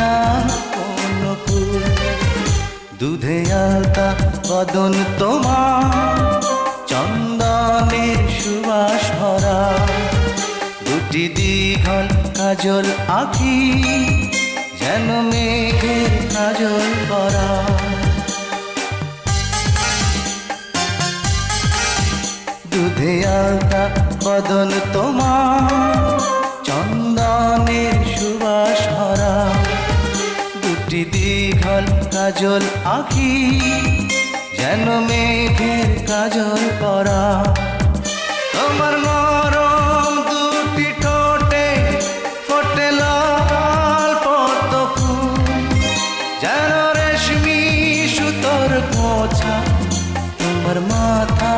না দুধে আলতা, বদন তোমার। চন্দনে সুবাস ভরা। দুটি দীঘল কাজল আঁকি, যেন মেঘে কাজল ভরা দুধে আলতা, বদন তোমার। দুটি দীঘল কাজল আঁকি, যেন মেঘের কাজল করা। তোমার নরম দুটি ঠোঁটে ফোটে লাল পদ্ম ফুল যেন রেশমি সুতোর গোছা তোমার মাথা